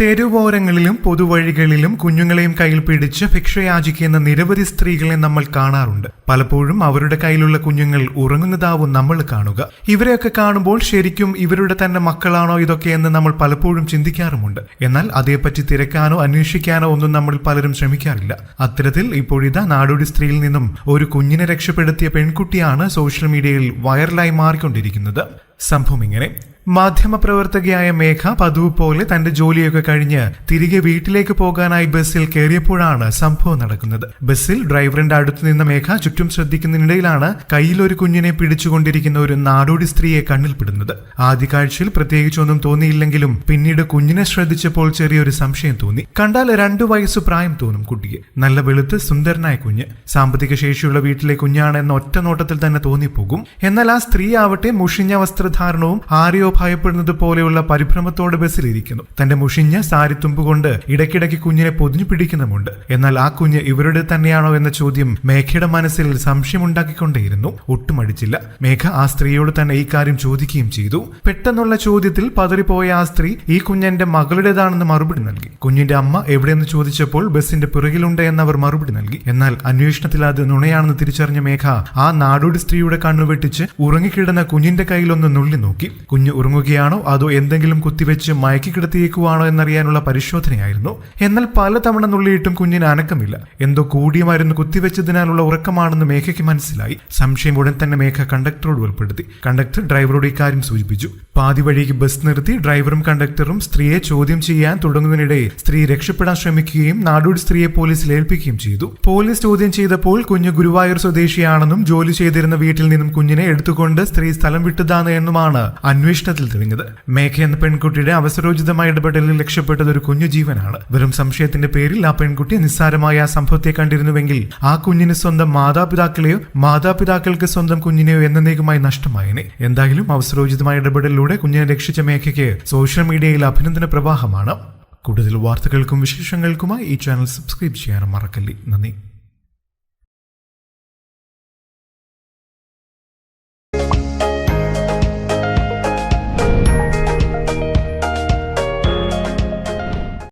തെരുവോരങ്ങളിലും പൊതുവഴികളിലും കുഞ്ഞുങ്ങളെയും കയ്യിൽ പിടിച്ച് ഭിക്ഷയാചിക്കുന്ന നിരവധി സ്ത്രീകളെ നമ്മൾ കാണാറുണ്ട്. പലപ്പോഴും അവരുടെ കയ്യിലുള്ള കുഞ്ഞുങ്ങൾ ഉറങ്ങുന്നതാവും നമ്മൾ കാണുക. ഇവരെയൊക്കെ കാണുമ്പോൾ ശരിക്കും ഇവരുടെ തന്നെ മക്കളാണോ ഇതൊക്കെ എന്ന് നമ്മൾ പലപ്പോഴും ചിന്തിക്കാറുമുണ്ട്. എന്നാൽ അതേപ്പറ്റി തിരക്കാനോ അന്വേഷിക്കാനോ ഒന്നും നമ്മൾ പലരും ശ്രമിക്കാറില്ല. അത്തരത്തിൽ ഇപ്പോഴിതാ നാടോടി സ്ത്രീയിൽ നിന്നും ഒരു കുഞ്ഞിനെ രക്ഷപ്പെടുത്തിയ പെൺകുട്ടിയാണ് സോഷ്യൽ മീഡിയയിൽ വൈറലായി മാറിക്കൊണ്ടിരിക്കുന്നത്. സംഭവം ഇങ്ങനെ. മാധ്യമപ്രവർത്തകയായ മേഘ പതിവ് പോലെ തന്റെ ജോലിയൊക്കെ കഴിഞ്ഞ് തിരികെ വീട്ടിലേക്ക് പോകാനായി ബസ്സിൽ കയറിയപ്പോഴാണ് സംഭവം നടക്കുന്നത്. ബസ്സിൽ ഡ്രൈവറിന്റെ അടുത്ത് നിന്ന മേഘ ചുറ്റും ശ്രദ്ധിക്കുന്നതിനിടയിലാണ് കയ്യിൽ ഒരു കുഞ്ഞിനെ പിടിച്ചുകൊണ്ടിരിക്കുന്ന ഒരു നാടോടി സ്ത്രീയെ കണ്ണിൽപ്പെടുന്നത് ആദ്യ കാഴ്ചയിൽ പ്രത്യേകിച്ചൊന്നും തോന്നിയില്ലെങ്കിലും പിന്നീട് കുഞ്ഞിനെ ശ്രദ്ധിച്ചപ്പോൾ ചെറിയൊരു സംശയം തോന്നി. കണ്ടാൽ രണ്ടു വയസ്സ് പ്രായം തോന്നും കുട്ടിക്ക്. നല്ല വെളുത്ത് സുന്ദരനായ കുഞ്ഞ്. സാമ്പത്തിക ശേഷിയുള്ള വീട്ടിലെ കുഞ്ഞാണെന്ന ഒറ്റ നോട്ടത്തിൽ തന്നെ തോന്നിപ്പോകും. എന്നാൽ ആ സ്ത്രീ ആവട്ടെ മുഷിഞ്ഞ വസ്ത്രധാരണവും ആരെയോ ഭയപ്പെടുന്നത് പോലെയുള്ള പരിഭ്രമത്തോടെ ബസ്സിലിരിക്കുന്നു. തന്റെ മുഷിഞ്ഞ സാരിത്തുമ്പ് കൊണ്ട് ഇടയ്ക്കിടയ്ക്ക് കുഞ്ഞിനെ പൊതിഞ്ഞു പിടിക്കുന്നുമുണ്ട്. എന്നാൽ ആ കുഞ്ഞ് ഇവരുടെ തന്നെയാണോ എന്ന ചോദ്യം മേഘയുടെ മനസ്സിൽ സംശയമുണ്ടാക്കിക്കൊണ്ടേയിരുന്നു. ഒട്ടും അടിച്ചില്ല മേഘ ആ സ്ത്രീയോട് തന്നെ ഈ കാര്യം ചോദിക്കുകയും ചെയ്തു. പെട്ടെന്നുള്ള ചോദ്യത്തിൽ പതറിപ്പോയ ആ സ്ത്രീ ഈ കുഞ്ഞെന്റെ മകളുടേതാണെന്ന് മറുപടി നൽകി. കുഞ്ഞിന്റെ അമ്മ എവിടെയെന്ന് ചോദിച്ചപ്പോൾ ബസിന്റെ പിറകിലുണ്ട് എന്ന് അവർ മറുപടി നൽകി. എന്നാൽ അന്വേഷണത്തിൽ അത് നുണയാണെന്ന് തിരിച്ചറിഞ്ഞ മേഘ ആ നാടോടി സ്ത്രീയുടെ കണ്ണുവെട്ടിച്ച് ഉറങ്ങിക്കിടന്ന കുഞ്ഞിന്റെ കയ്യിലൊന്ന് നുള്ളി നോക്കി കുഞ്ഞ് ഉറങ്ങുകയാണോ? അതോ എന്തെങ്കിലും കുത്തിവെച്ച് മയക്കി കിടത്തിയേക്കുവാണോ എന്നറിയാനുള്ള പരിശോധനയായിരുന്നു. എന്നാൽ പലതവണ നുള്ളിയിട്ടും കുഞ്ഞിന് അനക്കമില്ല. എന്തോ കൂടിയ മരുന്ന് കുത്തിവെച്ചതിനാലുള്ള ഉറക്കമാണെന്ന് മേഘയ്ക്ക് മനസ്സിലായി. സംശയം ഉടൻ തന്നെ മേഘ കണ്ടക്ടറോട് ഉൾപ്പെടുത്തി. കണ്ടക്ടർ ഡ്രൈവറോട് ഇക്കാര്യം സൂചിപ്പിച്ചു. പാതി വഴിക്ക് ബസ് നിർത്തി ഡ്രൈവറും കണ്ടക്ടറും സ്ത്രീയെ ചോദ്യം ചെയ്യാൻ തുടങ്ങുന്നതിനിടെ സ്ത്രീ രക്ഷപ്പെടാൻ ശ്രമിക്കുകയും നാടോടി സ്ത്രീയെ പോലീസിൽ ഏൽപ്പിക്കുകയും ചെയ്തു. പോലീസ് ചോദ്യം ചെയ്തപ്പോൾ കുഞ്ഞ് ഗുരുവായൂർ സ്വദേശിയാണെന്നും ജോലി ചെയ്തിരുന്ന വീട്ടിൽ നിന്നും കുഞ്ഞിനെ എടുത്തുകൊണ്ട് സ്ത്രീ സ്ഥലം വിട്ടതാണ് എന്നുമാണ് അന്വേഷണത്തിൽ തെളിഞ്ഞത്. മേഘ എന്ന പെൺകുട്ടിയുടെ അവസരോചിതമായ ഇടപെടലിൽ രക്ഷപ്പെട്ടത് ഒരു കുഞ്ഞു ജീവനാണ്. വെറും സംശയത്തിന്റെ പേരിൽ ആ പെൺകുട്ടി നിസ്സാരമായ ആ സംഭവത്തെ കണ്ടിരുന്നുവെങ്കിൽ ആ കുഞ്ഞിന് സ്വന്തം മാതാപിതാക്കളെയോ മാതാപിതാക്കൾക്ക് സ്വന്തം കുഞ്ഞിനെയോ എന്നേക്കുമായി നഷ്ടമായേനെ. എന്തായാലും അവസരോചിതമായ ഇടപെടലിലൂടെ കുഞ്ഞിനെ രക്ഷിച്ച മേഘയ്ക്ക് സോഷ്യൽ മീഡിയയിൽ അഭിനന്ദന പ്രവാഹമാണ്. കൂടുതൽ വാർത്തകൾക്കും വിശേഷങ്ങൾക്കുമായി ഈ ചാനൽ സബ്സ്ക്രൈബ് ചെയ്യാൻ മറക്കല്ലേ. നന്ദി.